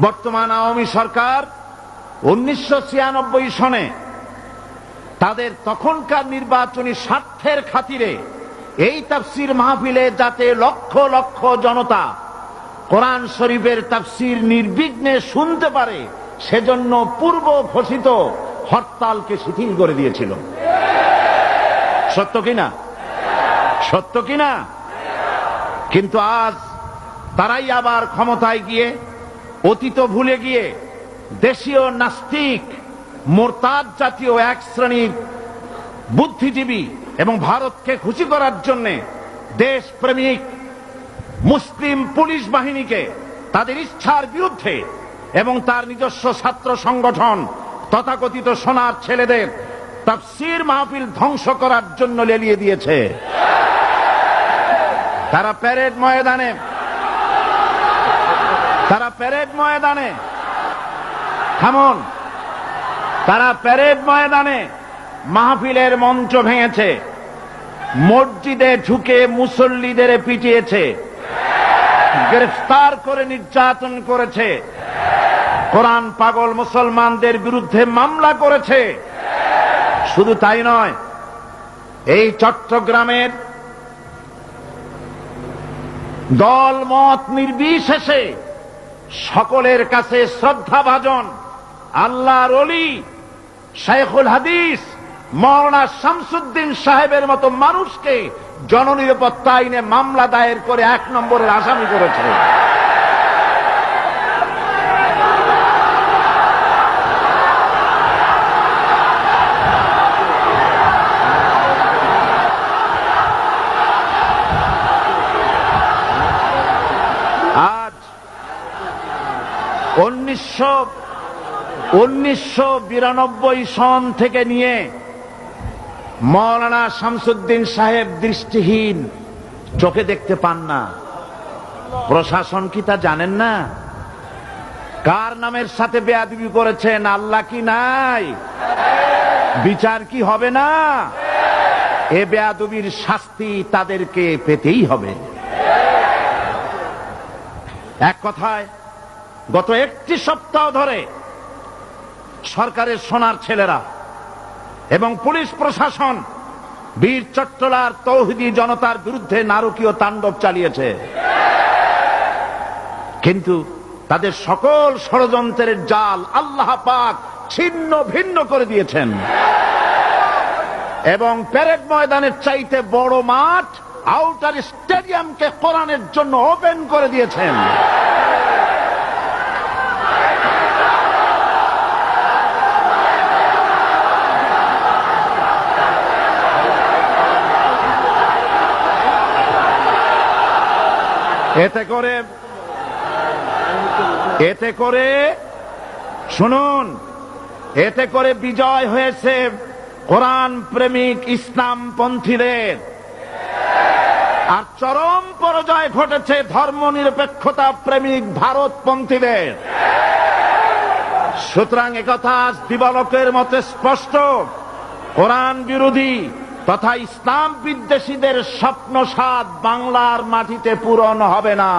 বর্তমান আওয়ামী সরকার উনিশশো ছিয়ানব্বই সনে তাদের তখনকার নির্বাচনী স্বার্থের খাতিরে এই তাফসির মাহফিলে যাতে লক্ষ লক্ষ জনতা কোরআন শরীফের তাফসির নির্বিঘ্নে শুনতে পারে, সেজন্য পূর্ব ঘোষিত হরতালকে শিথিল করে দিয়েছিল। সত্য কিনা? সত্য কিনা? কিন্তু আজ তারাই আবার ক্ষমতায় গিয়ে অতীত ভুলে গিয়ে দেশীয় নাস্তিক, মোরতাদ জাতীয় এক শ্রেণির বুদ্ধিজীবী এবং ভারতকে খুশি করার জন্য দেশপ্রেমিক মুসলিম পুলিশ বাহিনীকে তাদের ইচ্ছার বিরুদ্ধে এবং তার নিজস্ব ছাত্র সংগঠন তথাকথিত সোনার ছেলেদের তাফসির মাহফিল ধ্বংস করার জন্য লেলিয়ে দিয়েছে। তারা প্যারেড ময়দানে তারা প্যারেড ময়দানে। থামুন। তারা প্যারেড ময়দানে মাহফিলের মঞ্চ ভেঙেছে। মসজিদে ঢুকে মুসল্লিদের পিটিয়েছে। গ্রেফতার করে নির্যাতন করেছে। কোরআন পাগল মুসলমানদের বিরুদ্ধে মামলা করেছে। শুধু তাই নয়, এই চট্টগ্রামের দল মত নির্বিশেষে সকলের কাছে শ্রদ্ধাভাজন আল্লাহর অলি শেখুল হাদিস মরনা শামসুদ্দিন সাহেবের মতো মানুষকে জননিরাপত্তা আইনে মামলা দায়ের করে এক নম্বরের আসামি করেছে। উনিশশো উনিশশো বিরানব্বই সন থেকে নিয়ে মৌলানা শামসুদ্দিন সাহেব দৃষ্টিহীন, চোখে দেখতে পান না। প্রশাসন কি তা জানেন না? কার নামের সাথে বেয়াদবি করেছেন? আল্লাহ কি নাই? বিচার কি হবে না? এ বেয়াদবির শাস্তি তাদেরকে পেতেই হবে। এক কথায় গত একটি সপ্তাহ ধরে সরকারের সোনার ছেলেরা এবং পুলিশ প্রশাসন বীর চট্টলার তৌহিদি জনতার বিরুদ্ধে নারকীয় তাণ্ডব চালিয়েছে। কিন্তু তাদের সকল ষড়যন্ত্রের জাল আল্লাহ পাক ছিন্ন ভিন্ন করে দিয়েছেন। এবং প্যারেড ময়দানের চাইতে বড় মাঠ আউটার স্টেডিয়ামকে কোরআনের জন্য ওপেন করে দিয়েছেন। এতে করে এতে করে, শুনুন, এতে করে বিজয় হয়েছে কোরআন প্রেমিক ইসলাম পন্থীদের আর চরম পরাজয় ঘটেছে ধর্ম নিরপেক্ষতা প্রেমিক ভারতপন্থীদের। সুতরাং একথা দিবালকের মতে স্পষ্ট। কোরআন বিরোধী তথা ইসলাম বিদ্বেষীদের স্বপ্ন সাত বাংলার মাটিতে পূরণ হবে না।